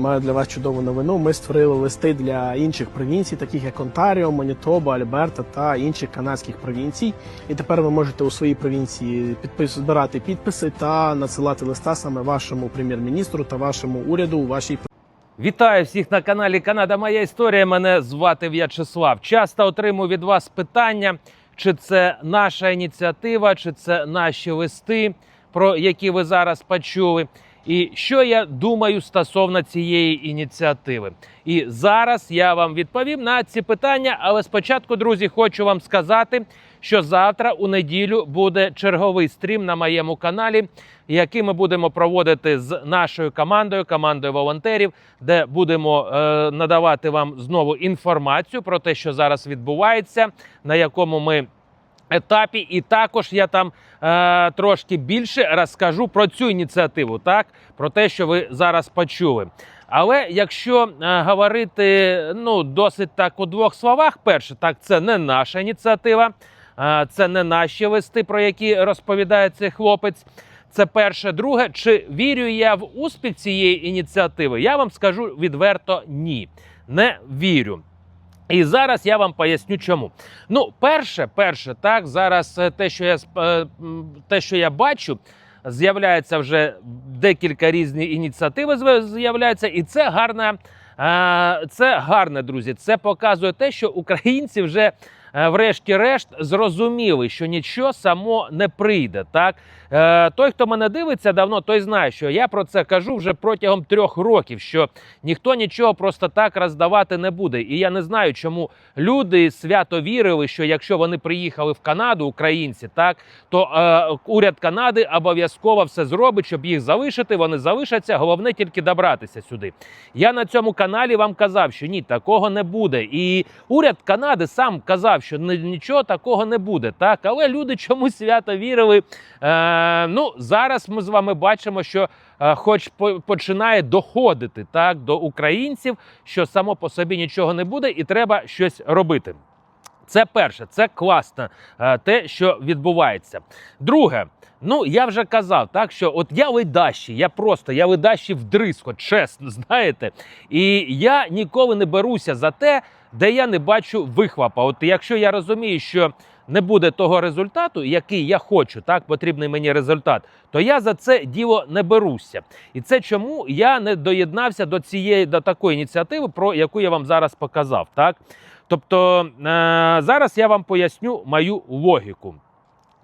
Маю для вас чудову новину. Ми створили листи для інших провінцій, таких як Онтаріо, Манітоба, Альберта та інших канадських провінцій. І тепер ви можете у своїй провінції підпис збирати підписи та надсилати листа саме вашому прем'єр-міністру та вашому уряду у вашій Вітаю всіх на каналі Канада. Моя історія. Мене звати В'ячеслав. Часто отримую від вас питання, чи це наша ініціатива, чи це наші листи, про які ви зараз почули. І що я думаю стосовно цієї ініціативи. І зараз я вам відповім на ці питання. Але спочатку, друзі, хочу вам сказати, що завтра у неділю буде черговий стрім на моєму каналі, який ми будемо проводити з нашою командою, командою волонтерів, де будемо е, надавати вам знову інформацію про те, що зараз відбувається, на якому ми етапі, і також я там е, трошки більше розкажу про цю ініціативу, так про те, що ви зараз почули. Але якщо е, говорити ну досить так у двох словах, перше, так це не наша ініціатива, е, це не наші листи, про які розповідає цей хлопець. Це перше, друге, чи вірю я в успіх цієї ініціативи? Я вам скажу відверто ні, не вірю. І зараз я вам поясню, чому. Ну, перше, перше, так зараз е, те, що я е, те, що я бачу, з'являється вже декілька різних ініціатив. З'являються, і це гарна. е, Це гарне, друзі. Це показує те, що українці вже. Е, Врешті-решт зрозуміли, що нічого само не прийде. Так е, той, хто мене дивиться давно, той знає, що я про це кажу вже протягом трьох років. Що ніхто нічого просто так роздавати не буде. І я не знаю, чому люди свято вірили, що якщо вони приїхали в Канаду, українці, так то е, уряд Канади обов'язково все зробить, щоб їх залишити. Вони залишаться. Головне тільки добратися сюди. Я на цьому каналі вам казав, що ні, такого не буде. І уряд Канади сам казав, що нічого такого не буде. Так, але люди чомусь свято вірили. Е, ну зараз ми з вами бачимо, що е, хоч по- починає доходити так до українців, що само по собі нічого не буде, і треба щось робити. Це перше, це класно, е, те, що відбувається. Друге, ну я вже казав, так що от я ледащий, я просто я ледащий вдризко, чесно, знаєте. І я ніколи не беруся за те, де я не бачу вихлопа. От якщо я розумію, що не буде того результату, який я хочу, так потрібний мені результат, то я за це діло не беруся. І це чому я не доєднався до цієї до такої ініціативи, про яку я вам зараз показав. Так, тобто е- зараз я вам поясню мою логіку.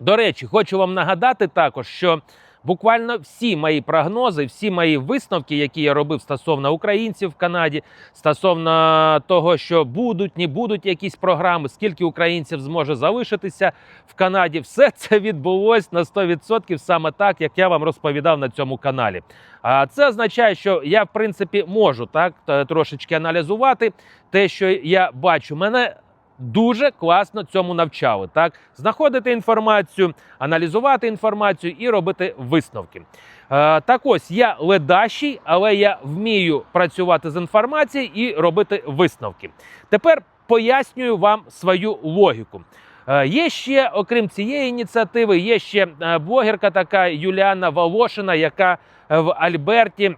До речі, хочу вам нагадати також, що буквально всі мої прогнози, всі мої висновки, які я робив стосовно українців в Канаді, стосовно того, що будуть, не будуть якісь програми, скільки українців зможе залишитися в Канаді, все це відбулось на 100% саме так, як я вам розповідав на цьому каналі. А це означає, що я в принципі можу так трошечки аналізувати те, що я бачу. Мене дуже класно цьому навчали. Так, знаходити інформацію, аналізувати інформацію і робити висновки. Е, так ось я ледащий, але я вмію працювати з інформацією і робити висновки. Тепер пояснюю вам свою логіку. Е, Є ще, окрім цієї ініціативи, є ще е, блогерка така Юліана Волошина, яка е, в Альберті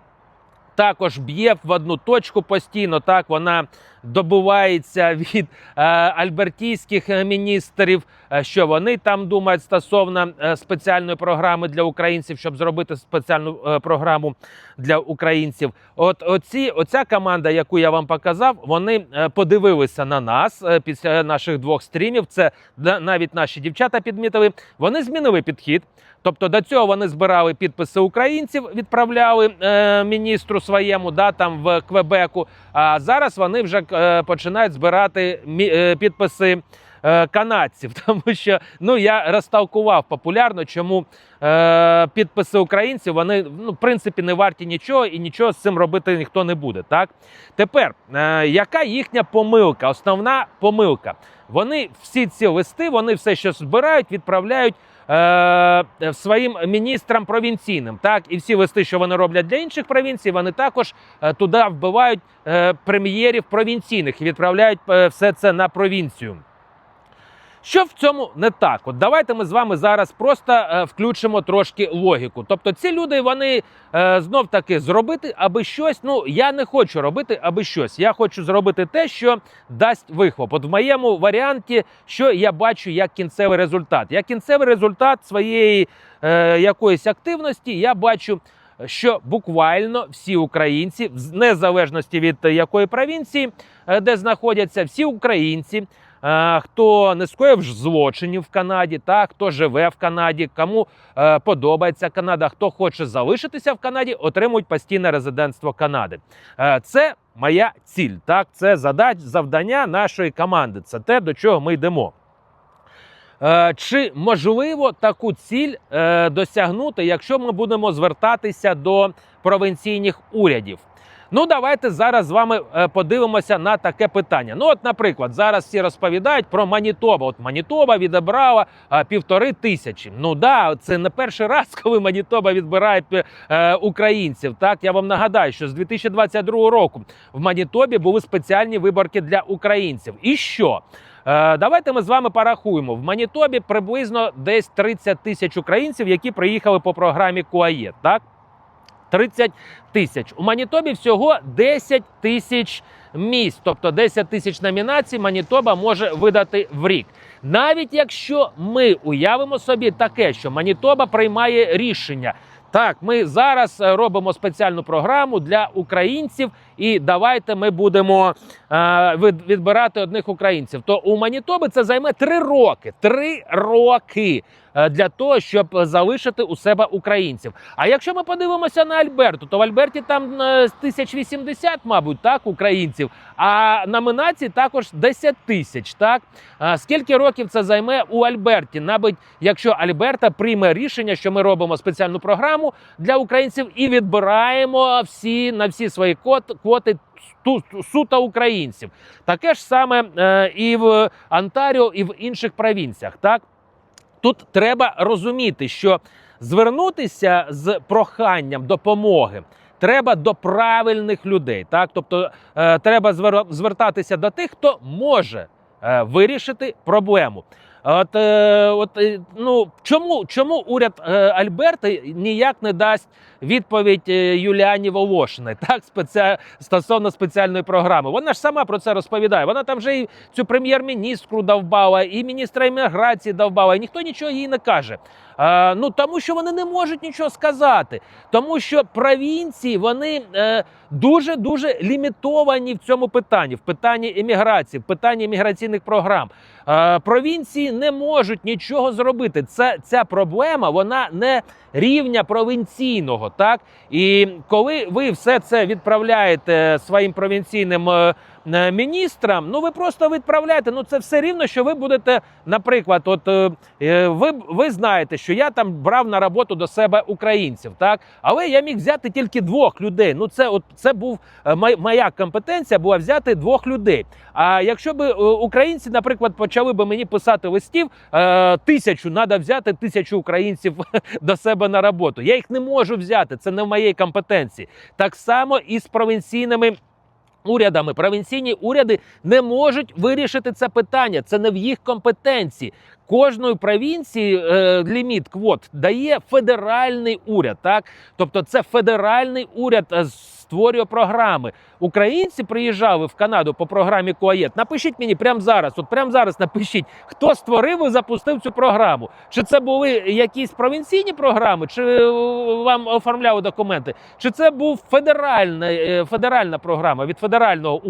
також б'є в одну точку постійно. Так вона добувається від е, альбертійських міністрів, е, що вони там думають стосовно е, спеціальної програми для українців, щоб зробити спеціальну програму для українців. От оці, оця команда, яку я вам показав, вони подивилися на нас після наших двох стрімів. Це навіть наші дівчата підмітили. Вони змінили підхід. Тобто до цього вони збирали підписи українців, відправляли е, міністру своєму, да там в Квебеку. А зараз вони вже починають збирати е, підписи е, канадців, тому що ну я розтолкував популярно, чому е, підписи українців вони ну в принципі не варті нічого і нічого з цим робити ніхто не буде. Так тепер е, яка їхня помилка? Основна помилка. Вони всі ці листи, вони все, що збирають, відправляють е, своїм міністрам провінційним. Так, і всі листи, що вони роблять для інших провінцій, вони також е, туди вбивають е, прем'єрів провінційних і відправляють е, все це на провінцію. Що в цьому не так? От давайте ми з вами зараз просто е, включимо трошки логіку. Тобто, ці люди вони е, знов таки зробити аби щось. Ну я не хочу робити аби щось. Я хочу зробити те, що дасть вихлоп. От в моєму варіанті, що я бачу як кінцевий результат. Як кінцевий результат своєї е, якоїсь активності, я бачу. Що буквально всі українці, в незалежності від е, якої провінції, е, де знаходяться всі українці, хто не скоїв злочинів в Канаді, та хто живе в Канаді, кому е, подобається Канада, хто хоче залишитися в Канаді, отримують постійне резидентство Канади. Е, Це моя ціль. Так, це задач, завдання нашої команди. Це те, до чого ми йдемо. Е, Чи можливо таку ціль досягнути, якщо ми будемо звертатися до провінційних урядів? Ну, давайте зараз з вами е, подивимося на таке питання. Ну, от, наприклад, зараз всі розповідають про Манітоба. От Манітоба відібрала е, півтори тисячі. Ну да, це не перший раз, коли Манітоба відбирає е, українців. Так я вам нагадаю, що з 2022 року в Манітобі були спеціальні виборки для українців. І що? Е, Давайте ми з вами порахуємо. В Манітобі приблизно десь 30 тисяч українців, які приїхали по програмі КУАЄ. Так? 30 тисяч. У Манітобі всього 10 тисяч місць, тобто 10 тисяч номінацій Манітоба може видати в рік. Навіть якщо ми уявимо собі таке, що Манітоба приймає рішення. Так, ми зараз е, робимо спеціальну програму для українців, і давайте ми будемо е, відбирати одних українців. То у Манітоби це займе три роки. Три роки е, для того, щоб залишити у себе українців. А якщо ми подивимося на Альберту, то в Альберті там е, 1080, мабуть, так, українців, а номінацій також 10 тисяч. Так скільки років це займе у Альберті? Навіть якщо Альберта прийме рішення, що ми робимо спеціальну програму для українців і відбираємо всі на всі свої кот- квоти. Суто українців, таке ж саме е, і в Онтаріо, і в інших провінціях. Так тут треба розуміти, що звернутися з проханням допомоги треба до правильних людей. Так, тобто е, треба звер- звертатися до тих, хто може е, вирішити проблему. От, е, от е, ну чому, чому уряд е, Альберти ніяк не дасть відповідь е, Юліані Волошиної, так спеці... стосовно спеціальної програми? Вона ж сама про це розповідає. Вона там вже і цю прем'єр-міністру довбала, і міністра імміграції довбала, і ніхто нічого їй не каже. Е, ну тому що вони не можуть нічого сказати, тому що провінції вони е, дуже дуже лімітовані в цьому питанні, в питанні імміграції, в питанні імміграційних програм. Е, провінції не можуть нічого зробити. Це ця проблема вона не рівня провінційного. Так? І коли ви все це відправляєте своїм провінційним е, міністрам, ну ви просто відправляєте. Ну це все рівно, що ви будете, наприклад, от е, е, ви, ви знаєте, що я там брав на роботу до себе українців, так але я міг взяти тільки двох людей. Ну це от це був е, моя компетенція була взяти двох людей. А якщо б е, українці, наприклад, почали би мені писати листів, е, тисячу треба взяти тисячу українців до себе на роботу. Я їх не можу взяти. Це не в моєї компетенції. Так само і з провінційними. Урядами провінційні уряди не можуть вирішити це питання. Це не в їх компетенції. Кожної провінції е, ліміт квот дає федеральний уряд. Так, тобто, це федеральний уряд е, створює програми. Українці приїжджали в Канаду по програмі Куаєт. Напишіть мені прямо зараз. От прямо зараз напишіть, хто створив і запустив цю програму. Чи це були якісь провінційні програми, чи е, вам оформляли документи, чи це був федеральна, е, федеральна програма від федерального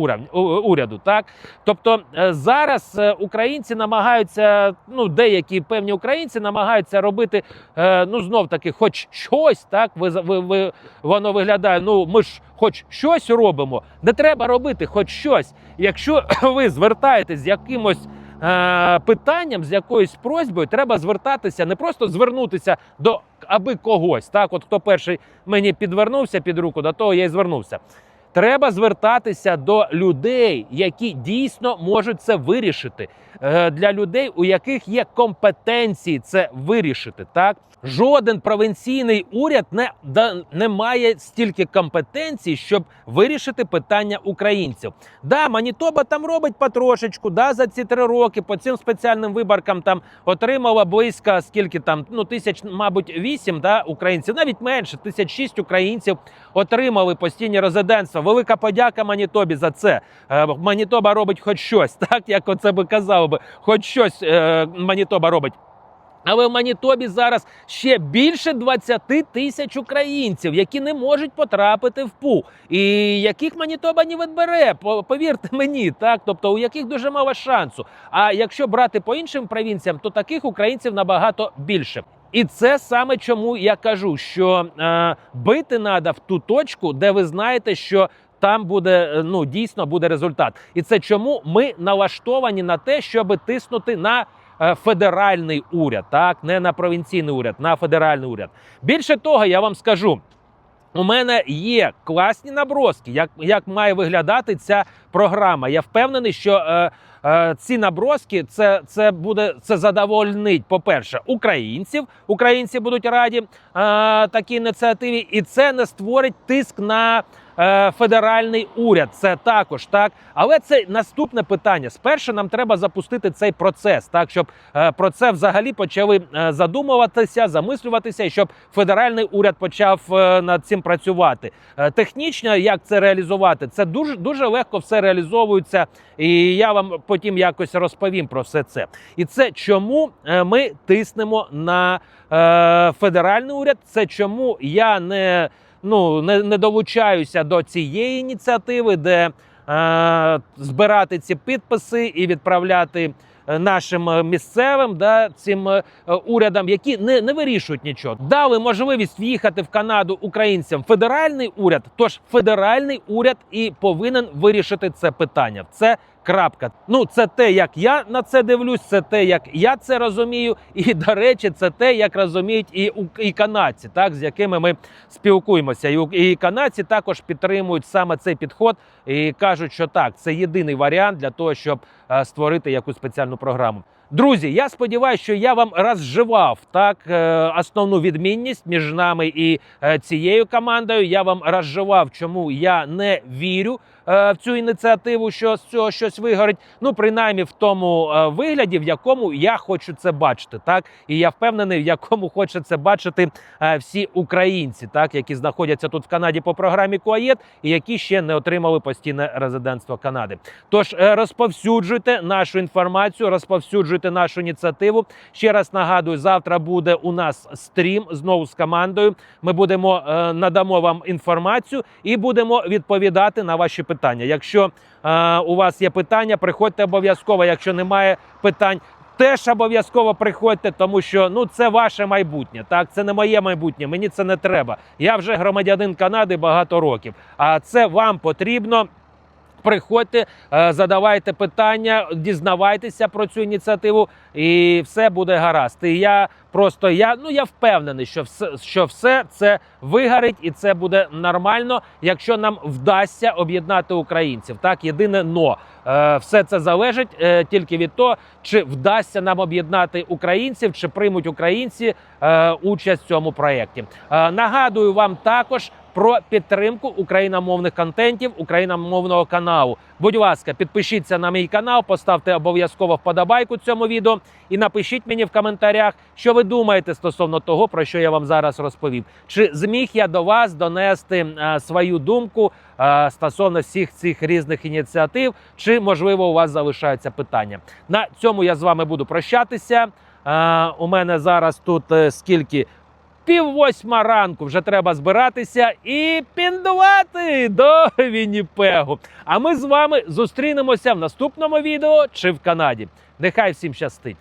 уряду. Так, тобто е, зараз українці намагаються, ну деякі певні українці намагаються робити, ну знов таки, хоч щось, так ви, ви, ви воно виглядає. Ну ми ж хоч щось робимо. Не треба робити хоч щось. Якщо ви звертаєтесь з якимось. е, Питанням з якоюсь просьбою треба звертатися, не просто звернутися до аби когось. Так, от хто перший мені підвернувся під руку, до того я й звернувся. Треба звертатися до людей, які дійсно можуть це вирішити. Е, Для людей, у яких є компетенції це вирішити. Так жоден провінційний уряд не, да, не має стільки компетенцій, щоб вирішити питання українців. Да, Манітоба там робить потрошечку. Да, за ці три роки по цим спеціальним виборкам там отримала близько скільки там ну тисяч, мабуть, вісім да, українців, навіть менше, тисяч шість українців отримали постійні резидентства. Велика подяка Манітобі за це. Е, Манітоба робить хоч щось, так як оце би казав би, хоч щось е, Манітоба робить. Але в Манітобі зараз ще більше 20 тисяч українців, які не можуть потрапити в ПУ, і яких Манітоба не відбере, повірте мені, так тобто у яких дуже мало шансу. А якщо брати по іншим провінціям, то таких українців набагато більше. І це саме чому я кажу, що е, бити треба в ту точку, де ви знаєте, що там буде е, ну дійсно буде результат. І це чому ми налаштовані на те, щоб тиснути на е, федеральний уряд, так не на провінційний уряд, на федеральний уряд. Більше того, я вам скажу. У мене є класні наброски, як, як має виглядати ця програма. Я впевнений, що е, е, ці наброски це, це буде це задовольнить, по-перше, українців. Українці будуть раді е, такій ініціативі, і це не створить тиск на е, федеральний уряд. Це також так. Але це наступне питання. Спершу нам треба запустити цей процес, так щоб е, про це взагалі почали задумуватися, замислюватися, і щоб федеральний уряд почав над цим працювати. Технічно, як це реалізувати, це дуже дуже легко все реалізовується, і я вам потім якось розповім про все це. І це чому е, ми тиснемо на е, федеральний уряд. Це чому я не ну не, не долучаюся до цієї ініціативи, де е, збирати ці підписи і відправляти. е, Нашим е, місцевим да цим урядам, які не, не вирішують нічого, дали можливість в'їхати в Канаду українцям федеральний уряд. Тож федеральний уряд і повинен вирішити це питання. Це крапка. Ну це те, як я на це дивлюсь, це те, як я це розумію. І до речі, це те, як розуміють і, і канадці, так з якими ми спілкуємося. І, і канадці також підтримують саме цей підход і кажуть, що так, це єдиний варіант для того, щоб е, створити якусь спеціальну програму. Друзі, я сподіваюся, що я вам розживав так е, основну відмінність між нами і е, цією командою. Я вам розживав, чому я не вірю в цю ініціативу, що з цього щось вигорить. Ну, принаймні в тому е, вигляді, в якому я хочу це бачити, так і я впевнений, в якому хоче це бачити е, всі українці, так які знаходяться тут в Канаді по програмі КУАЄТ і які ще не отримали постійне резидентство Канади. Тож е, розповсюджуйте нашу інформацію, розповсюджуйте нашу ініціативу. Ще раз нагадую, завтра буде у нас стрім знову з командою. Ми будемо е, надамо вам інформацію і будемо відповідати на ваші питання. Якщо е, у вас є питання, приходьте обов'язково. Якщо немає питань. Теж обов'язково приходьте, тому що ну це ваше майбутнє. Так, це не моє майбутнє. Мені це не треба. Я вже громадянин Канади багато років. А це вам потрібно. Приходьте, е, задавайте питання, дізнавайтеся про цю ініціативу, і все буде гаразд. І я просто я ну я впевнений, що все, що все це вигорить, і це буде нормально, якщо нам вдасться об'єднати українців. Так, єдине но Е, все це залежить е, тільки від того, чи вдасться нам об'єднати українців, чи приймуть українці е, участь в цьому проєкті. Е, нагадую вам також про підтримку україномовних контентів, україномовного каналу. Будь ласка, підпишіться на мій канал, поставте обов'язково вподобайку цьому відео і напишіть мені в коментарях, що ви думаєте стосовно того, про що я вам зараз розповів. Чи зміг я до вас донести е, свою думку е, стосовно всіх цих різних ініціатив, чи можливо у вас залишаються питання? На цьому я з вами буду прощатися. Е, у мене зараз тут скільки пів восьма ранку вже треба збиратися і піндувати до Вінніпегу. А ми з вами зустрінемося в наступному відео чи в Канаді. Нехай всім щастить!